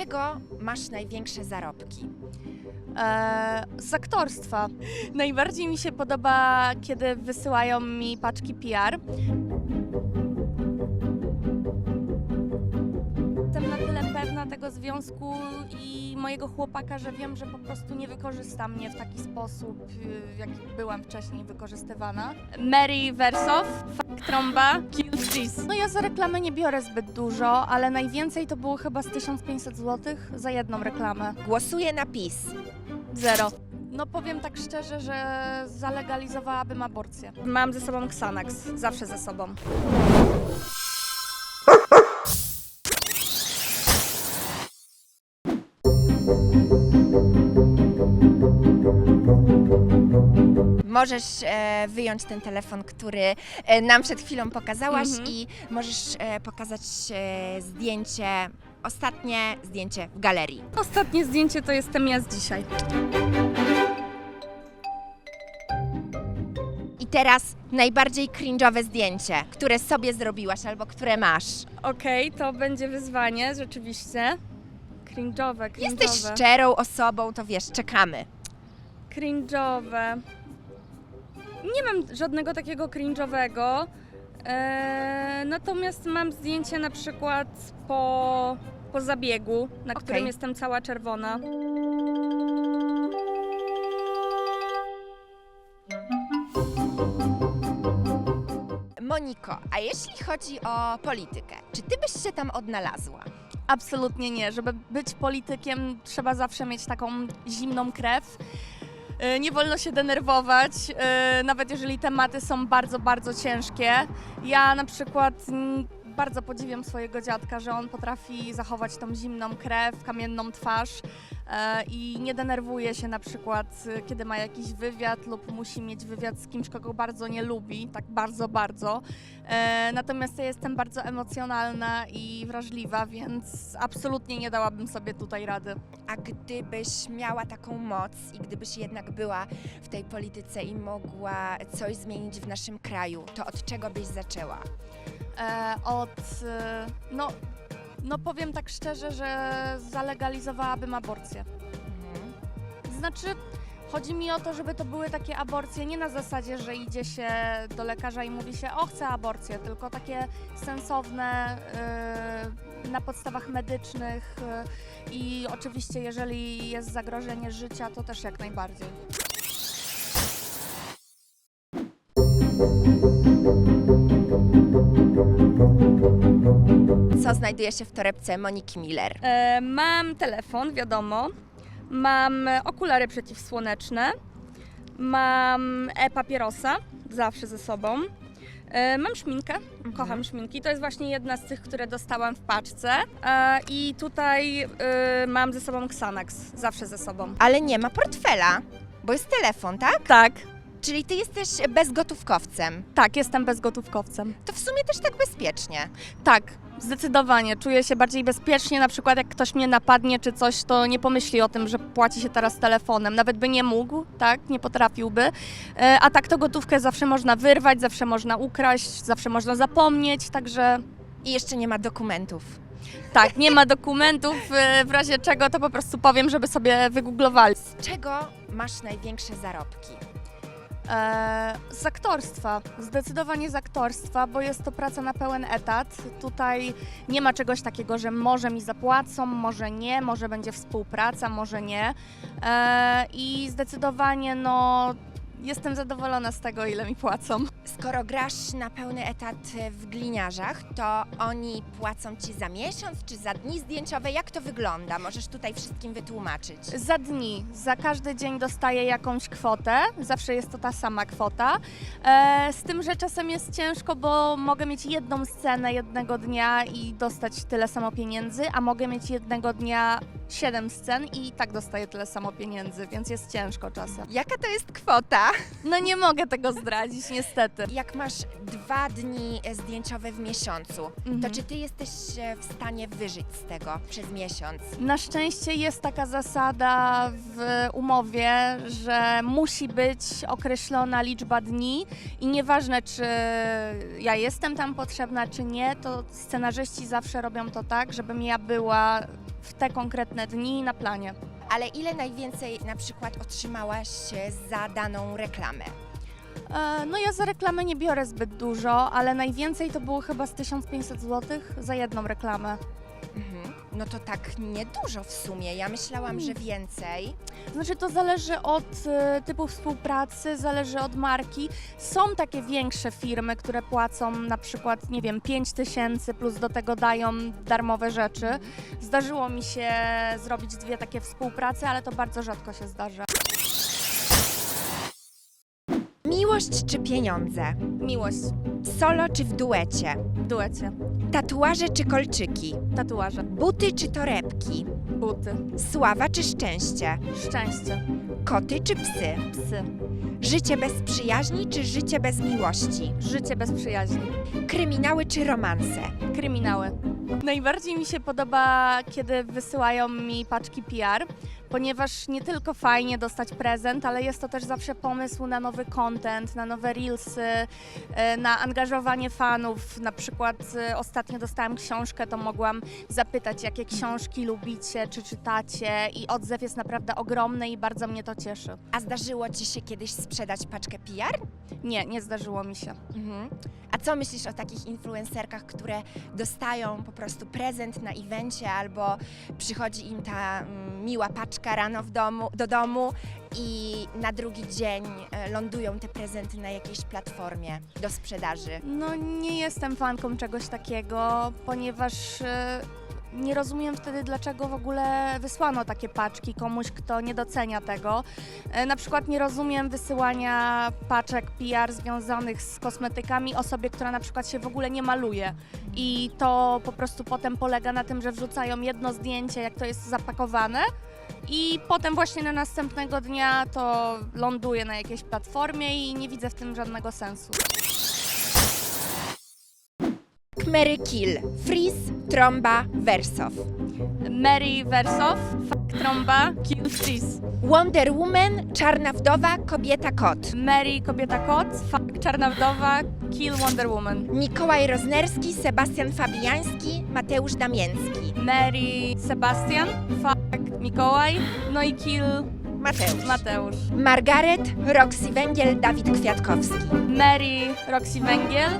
czego masz największe zarobki? E, z aktorstwa. Najbardziej mi się podoba, kiedy wysyłają mi paczki PR. Związku i mojego chłopaka, że wiem, że po prostu nie wykorzysta mnie w taki sposób, w jaki byłam wcześniej wykorzystywana. Mary Wersow, Fuck Tromba, Kill Cheese. No ja za reklamę nie biorę zbyt dużo, ale najwięcej to było chyba z 1500 zł za jedną reklamę. Głosuję na PiS. Zero. No powiem tak szczerze, że zalegalizowałabym aborcję. Mam ze sobą Xanax, zawsze ze sobą. Możesz e, wyjąć ten telefon, który e, nam przed chwilą pokazałaś Mhm. i możesz e, pokazać e, zdjęcie, ostatnie zdjęcie w galerii. Ostatnie zdjęcie to jestem ja z dzisiaj. I teraz najbardziej cringe'owe zdjęcie, które sobie zrobiłaś albo które masz. Okej, to będzie wyzwanie, rzeczywiście. Cringe'owe, cringe'owe. Jesteś szczerą osobą, to wiesz, czekamy. Cringe'owe. Nie mam żadnego takiego cringe'owego. E, natomiast mam zdjęcie na przykład po, po zabiegu, na Okej. którym jestem cała czerwona. Moniko, a jeśli chodzi o politykę, czy ty byś się tam odnalazła? Absolutnie nie. Żeby być politykiem, trzeba zawsze mieć taką zimną krew. E, Nie wolno się denerwować, e, nawet jeżeli tematy są bardzo, bardzo ciężkie. Ja na przykład bardzo podziwiam swojego dziadka, że on potrafi zachować tą zimną krew, kamienną twarz i nie denerwuje się na przykład, e, kiedy ma jakiś wywiad lub musi mieć wywiad z kimś, kogo bardzo nie lubi, tak bardzo, bardzo. E, Natomiast ja jestem bardzo emocjonalna i wrażliwa, więc absolutnie nie dałabym sobie tutaj rady. A gdybyś miała taką moc i gdybyś jednak była w tej polityce i mogła coś zmienić w naszym kraju, to od czego byś zaczęła? E, Od, e, no, no powiem tak szczerze, że zalegalizowałabym aborcję. Mhm. Znaczy, chodzi mi o to, żeby to były takie aborcje nie na zasadzie, że idzie się do lekarza i mówi się, o chcę aborcję, tylko takie sensowne, e, na podstawach medycznych e, i oczywiście jeżeli jest zagrożenie życia, to też jak najbardziej. Co znajduje się w torebce Moniki Miller? E, mam telefon, wiadomo. Mam okulary przeciwsłoneczne. Mam e-papierosa, zawsze ze sobą. E, mam szminkę, kocham szminki. To jest właśnie jedna z tych, które dostałam w paczce. E, I tutaj e, mam ze sobą Xanax, zawsze ze sobą. Ale nie ma portfela, bo jest telefon, tak? Tak, Czyli ty jesteś bezgotówkowcem. tak, jestem bezgotówkowcem. To w sumie też tak bezpiecznie. Tak, zdecydowanie. Czuję się bardziej bezpiecznie. Na przykład, jak ktoś mnie napadnie czy coś, to nie pomyśli o tym, że płaci się teraz telefonem. Nawet by nie mógł, tak, nie potrafiłby. E, A tak to gotówkę zawsze można wyrwać, zawsze można ukraść, zawsze można zapomnieć. Także I jeszcze nie ma dokumentów. tak, nie ma dokumentów. e, W razie czego to po prostu powiem, żeby sobie wygooglowali. Z czego masz największe zarobki? E, z aktorstwa, zdecydowanie z aktorstwa, bo jest to praca na pełen etat. Tutaj nie ma czegoś takiego, że może mi zapłacą, może nie, może będzie współpraca, może nie. E, I zdecydowanie no, jestem zadowolona z tego, ile mi płacą. Skoro grasz na pełny etat w gliniarzach, to oni płacą ci za miesiąc czy za dni zdjęciowe? Jak to wygląda? Możesz tutaj wszystkim wytłumaczyć. Za dni, za każdy dzień dostaję jakąś kwotę, zawsze jest to ta sama kwota. E, z tym, że czasem jest ciężko, bo mogę mieć jedną scenę jednego dnia i dostać tyle samo pieniędzy, a mogę mieć jednego dnia siedem scen i tak dostaję tyle samo pieniędzy, więc jest ciężko czasem. Jaka to jest kwota? No nie mogę tego zdradzić, niestety. Jak masz dwa dni zdjęciowe w miesiącu, Mhm. to czy ty jesteś e, w stanie wyżyć z tego przez miesiąc? Na szczęście jest taka zasada w umowie, że musi być określona liczba dni i nieważne, czy ja jestem tam potrzebna, czy nie, to scenarzyści zawsze robią to tak, żebym ja była w te konkretne dni na planie. Ale ile najwięcej na przykład otrzymałaś e, za daną reklamę? E, No ja za reklamę nie biorę zbyt dużo, ale najwięcej to było chyba z 1500 zł za jedną reklamę. Mhm. No to tak niedużo w sumie. Ja myślałam, że więcej. Znaczy to zależy od e, typu współpracy, zależy od marki. Są takie większe firmy, które płacą na przykład, nie wiem, 5 tysięcy plus do tego dają darmowe rzeczy. Zdarzyło mi się zrobić dwie takie współprace, ale to bardzo rzadko się zdarza. Miłość czy pieniądze? Miłość Solo czy w duecie? w duecie, Tatuaże czy kolczyki? tatuaże, Buty czy torebki? buty, Sława czy szczęście? szczęście, Koty czy psy? psy, Życie bez przyjaźni czy życie bez miłości? życie bez przyjaźni. Kryminały czy romanse? kryminały. Najbardziej mi się podoba, kiedy wysyłają mi paczki PR, ponieważ nie tylko fajnie dostać prezent, ale jest to też zawsze pomysł na nowy content, na nowe reelsy, e, na angażowanie fanów. Na przykład e, ostatnio dostałam książkę, to mogłam zapytać, jakie książki lubicie, czy czytacie i odzew jest naprawdę ogromny i bardzo mnie to cieszy. A zdarzyło ci się kiedyś sprzedać paczkę PR? Nie, nie zdarzyło mi się. Mhm. A co myślisz o takich influencerkach, które dostają po prostu prezent na evencie albo przychodzi im ta mm, miła paczka rano w domu, do domu i na drugi dzień e, lądują te prezenty na jakiejś platformie do sprzedaży? No nie jestem fanką czegoś takiego, ponieważ e, nie rozumiem wtedy, dlaczego w ogóle wysłano takie paczki komuś, kto nie docenia tego. E, Na przykład nie rozumiem wysyłania paczek PR związanych z kosmetykami osobie, która na przykład się w ogóle nie maluje. I to po prostu potem polega na tym, że wrzucają jedno zdjęcie, jak to jest zapakowane. I potem właśnie na następnego dnia to ląduje na jakiejś platformie i nie widzę w tym żadnego sensu. Mary Kill, Freeze, Tromba, Wersow. Mary Wersow, Fuck Tromba, Kill Freeze. Wonder Woman, Czarna Wdowa, Kobieta Kot. Mary Kobieta Kot, Fuck Czarna Wdowa, Kill Wonder Woman. Mikołaj Roznerski, Sebastian Fabiański, Mateusz Damięcki. Mary Sebastian, Fuck Mikołaj, no i Kill Mateusz. Mateusz. Margaret, Roxy Węgiel, Dawid Kwiatkowski. Mary Roxy Węgiel,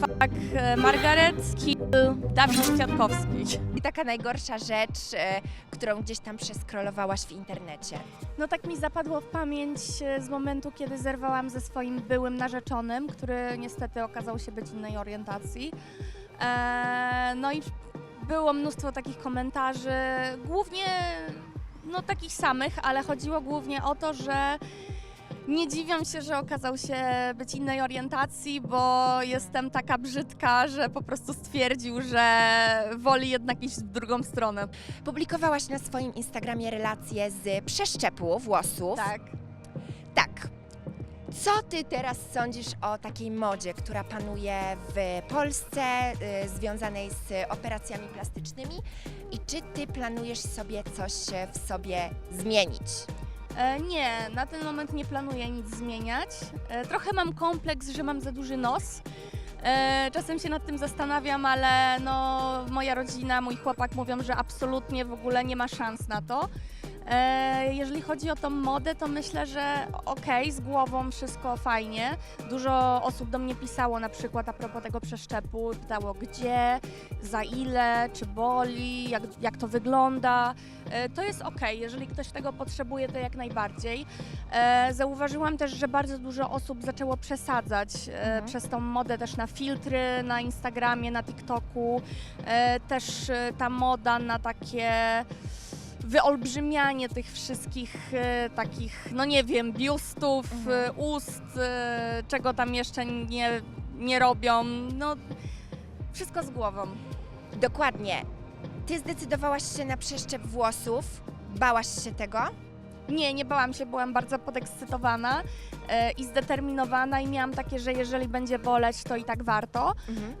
Fuck e, Margaret, Kill Dawid Kwiatkowski. I taka najgorsza rzecz, e, którą gdzieś tam przeskrolowałaś w internecie. No tak mi zapadło w pamięć e, z momentu, kiedy zerwałam ze swoim byłym narzeczonym, który niestety okazał się być innej orientacji. Eee, no i było mnóstwo takich komentarzy, głównie no takich samych, ale chodziło głównie o to, że nie dziwią się, że okazał się być innej orientacji, bo jestem taka brzydka, że po prostu stwierdził, że woli jednak iść w drugą stronę. Publikowałaś na swoim Instagramie relacje z przeszczepu włosów. Tak. Tak. Co ty teraz sądzisz o takiej modzie, która panuje w Polsce, y, związanej z operacjami plastycznymi? I czy ty planujesz sobie coś w sobie zmienić? E, nie, na ten moment nie planuję nic zmieniać. E, trochę mam kompleks, że mam za duży nos. E, czasem się nad tym zastanawiam, ale no, moja rodzina, mój chłopak mówią, że absolutnie w ogóle nie ma szans na to. E, jeżeli chodzi o tą modę, to myślę, że okej, z głową wszystko fajnie. Dużo osób do mnie pisało na przykład a propos tego przeszczepu, pytało gdzie, za ile, czy boli, jak, jak to wygląda. E, To jest ok, jeżeli ktoś tego potrzebuje, to jak najbardziej. E, Zauważyłam też, że bardzo dużo osób zaczęło przesadzać e, Mhm. przez tą modę też na filtry na Instagramie, na TikToku. E, Też e, ta moda na takie wyolbrzymianie tych wszystkich e, takich, no nie wiem, biustów, Mhm. ust, e, czego tam jeszcze nie, nie robią. No, wszystko z głową. Dokładnie. Ty zdecydowałaś się na przeszczep włosów. Bałaś się tego? Nie, nie bałam się, byłam bardzo podekscytowana e, i zdeterminowana i miałam takie, że jeżeli będzie boleć, to i tak warto.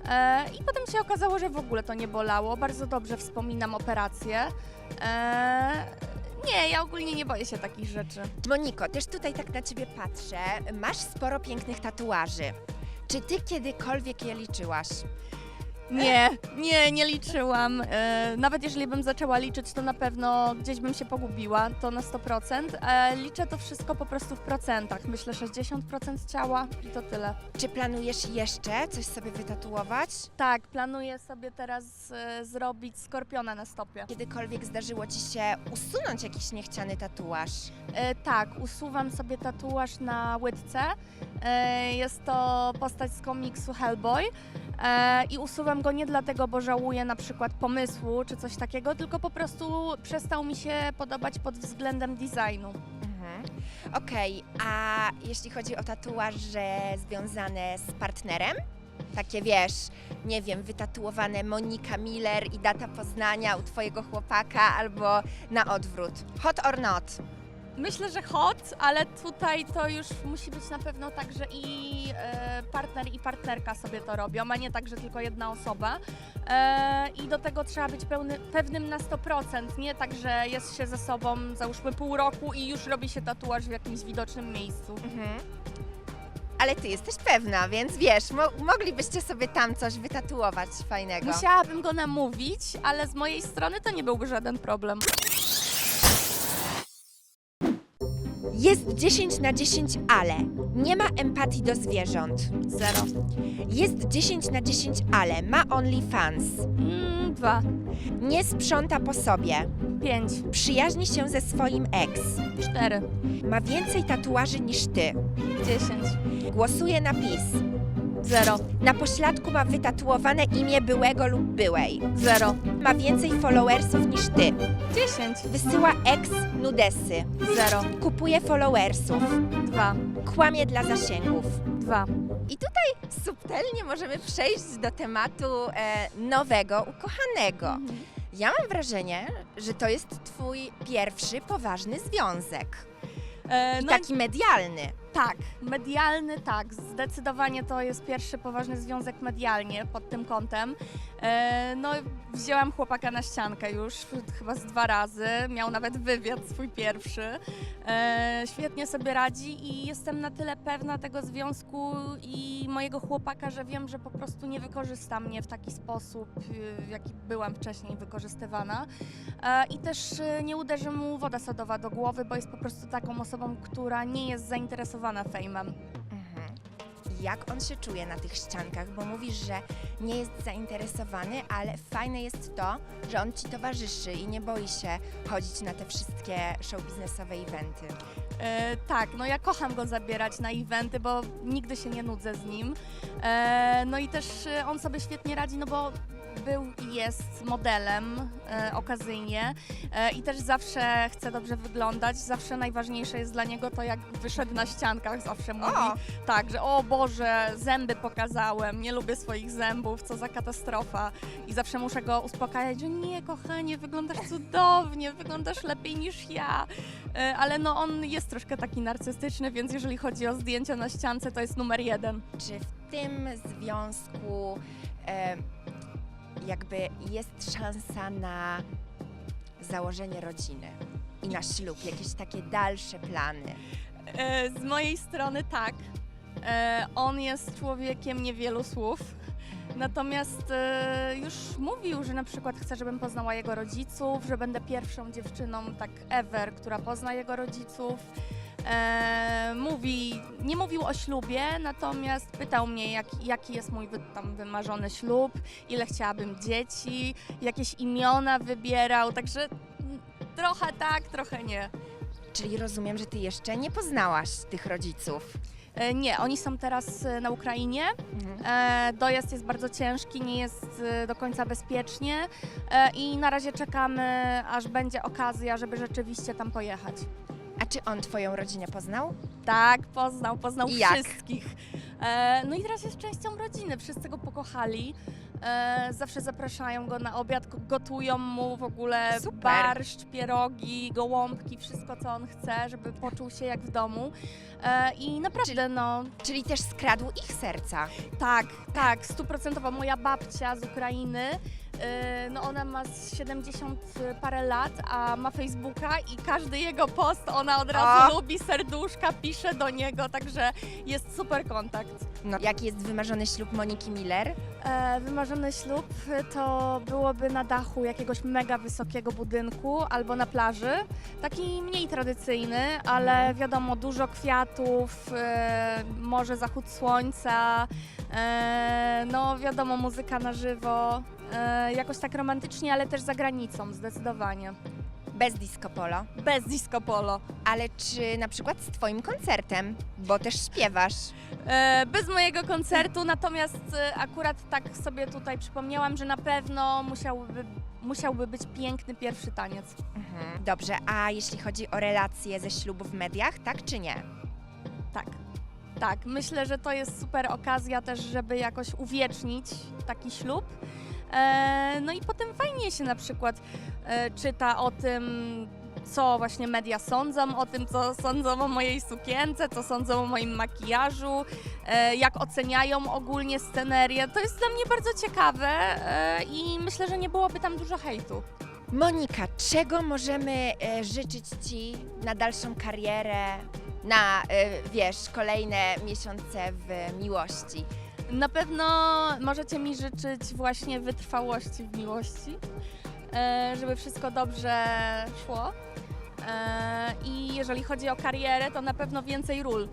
E, I potem się okazało, że w ogóle to nie bolało. Bardzo dobrze wspominam operację. E, nie, ja ogólnie nie boję się takich rzeczy. Moniko, też tutaj tak na ciebie patrzę. Masz sporo pięknych tatuaży. Czy ty kiedykolwiek je liczyłaś? Nie, nie, nie liczyłam. E, nawet jeżeli bym zaczęła liczyć, to na pewno gdzieś bym się pogubiła, to na 100%. E, liczę to wszystko po prostu w procentach. Myślę 60% ciała i to tyle. Czy planujesz jeszcze coś sobie wytatuować? Tak, planuję sobie teraz e, zrobić skorpiona na stopie. Kiedykolwiek zdarzyło Ci się usunąć jakiś niechciany tatuaż? E, tak, usuwam sobie tatuaż na łydce. E, jest to postać z komiksu Hellboy. E, I usuwam go nie dlatego, bo żałuję na przykład pomysłu czy coś takiego, tylko po prostu przestał mi się podobać pod względem designu. Mhm. Okej, a jeśli chodzi o tatuaże związane z partnerem? Takie wiesz, nie wiem, wytatuowane Monika Miller i data poznania u twojego chłopaka albo na odwrót. Hot or not? Myślę, że hot, ale tutaj to już musi być na pewno tak, że i e, partner i partnerka sobie to robią, a nie tak, że tylko jedna osoba. E, I do tego trzeba być pełny, pewnym na 100%, nie tak, że jest się ze sobą załóżmy pół roku i już robi się tatuaż w jakimś widocznym miejscu. Mhm. Ale ty jesteś pewna, więc wiesz, mo- moglibyście sobie tam coś wytatuować fajnego. Musiałabym go namówić, ale z mojej strony to nie byłby żaden problem. Jest 10 na 10, ale nie ma empatii do zwierząt. Zero. Jest 10 na 10, ale ma OnlyFans. Mm, dwa. Nie sprząta po sobie. Pięć. Przyjaźni się ze swoim ex. Cztery. Ma więcej tatuaży niż ty. Dziesięć. Głosuje na PiS. Zero. Na pośladku ma wytatuowane imię byłego lub byłej. Zero. Ma więcej followersów niż ty. Dziesięć. Wysyła ex nudesy. Zero. Kupuje followersów. Dwa. Kłamie dla zasięgów. Dwa. I tutaj subtelnie możemy przejść do tematu e, nowego, ukochanego. Mhm. Ja mam wrażenie, że to jest twój pierwszy poważny związek. E, I no taki medialny. tak, medialny tak, zdecydowanie to jest pierwszy poważny związek medialnie pod tym kątem. E, no wzięłam chłopaka na ściankę już chyba z dwa razy, miał nawet wywiad swój pierwszy. E, świetnie sobie radzi i jestem na tyle pewna tego związku i mojego chłopaka, że wiem, że po prostu nie wykorzysta mnie w taki sposób, y, w jaki byłam wcześniej wykorzystywana. E, I też nie uderzy mu woda sodowa do głowy, bo jest po prostu taką osobą, która nie jest zainteresowana fejmem. Jak on się czuje na tych ściankach? Bo mówisz, że nie jest zainteresowany, ale fajne jest to, że on ci towarzyszy i nie boi się chodzić na te wszystkie show biznesowe eventy. E, tak, no ja kocham go zabierać na eventy, bo nigdy się nie nudzę z nim. E, no i też e, on sobie świetnie radzi, no bo był i jest modelem e, okazyjnie e, i też zawsze chce dobrze wyglądać. Zawsze najważniejsze jest dla niego to, jak wyszedł na ściankach, zawsze mówi O! tak, że o Boże, zęby pokazałem, nie lubię swoich zębów, co za katastrofa. I zawsze muszę go uspokajać, że nie, kochanie, wyglądasz cudownie, wyglądasz lepiej niż ja. E, Ale no on jest troszkę taki narcystyczny, więc jeżeli chodzi o zdjęcia na ściance, to jest numer jeden. Czy w tym związku e, jakby jest szansa na założenie rodziny i na ślub, jakieś takie dalsze plany? E, Z mojej strony tak. E, On jest człowiekiem niewielu słów. Natomiast e, już mówił, że na przykład chce, żebym poznała jego rodziców, że będę pierwszą dziewczyną tak ever, która pozna jego rodziców. E, mówi, nie mówił o ślubie, natomiast pytał mnie, jak, jaki jest mój wy, tam wymarzony ślub, ile chciałabym dzieci, jakieś imiona wybierał, także trochę tak, trochę nie. Czyli rozumiem, że ty jeszcze nie poznałaś tych rodziców. E, Nie, oni są teraz e, na Ukrainie. Mhm. E, Dojazd jest bardzo ciężki, nie jest e, do końca bezpiecznie e, i na razie czekamy, aż będzie okazja, żeby rzeczywiście tam pojechać. Czy on twoją rodzinę poznał? Tak, poznał, poznał I jak? wszystkich. E, no i teraz jest częścią rodziny, wszyscy go pokochali. E, zawsze zapraszają go na obiad, go- gotują mu w ogóle Super. barszcz, pierogi, gołąbki, wszystko co on chce, żeby poczuł się jak w domu. E, I naprawdę, no, Czyli też skradł ich serca. Tak, tak, stuprocentowo. Moja babcia z Ukrainy, no ona ma z 70 parę lat, a ma Facebooka i każdy jego post ona od razu lubi, serduszka, pisze do niego, także jest super kontakt. No, jaki jest wymarzony ślub Moniki Miller? E, wymarzony ślub to byłoby na dachu jakiegoś mega wysokiego budynku albo na plaży. Taki mniej tradycyjny, ale wiadomo, dużo kwiatów, e, może zachód słońca, e, no wiadomo, muzyka na żywo. E, jakoś tak romantycznie, ale też za granicą, zdecydowanie. Bez disco polo. Bez disco polo. Ale czy na przykład z twoim koncertem, bo też śpiewasz. E, bez mojego koncertu, natomiast e, akurat tak sobie tutaj przypomniałam, że na pewno musiałby, musiałby być piękny pierwszy taniec. Mhm. Dobrze, a jeśli chodzi o relacje ze ślubu w mediach, tak czy nie? Tak. Tak, myślę, że to jest super okazja też, żeby jakoś uwiecznić taki ślub. E, no i potem fajnie się na przykład e, czyta o tym, co właśnie media sądzą, o tym, co sądzą o mojej sukience, co sądzą o moim makijażu, e, jak oceniają ogólnie scenerię. To jest dla mnie bardzo ciekawe i myślę, że nie byłoby tam dużo hejtu. Monika, czego możemy życzyć Ci na dalszą karierę, na, wiesz, kolejne miesiące w miłości? Na pewno możecie mi życzyć właśnie wytrwałości w miłości, e, żeby wszystko dobrze szło. E, I jeżeli chodzi o karierę, to na pewno więcej ról.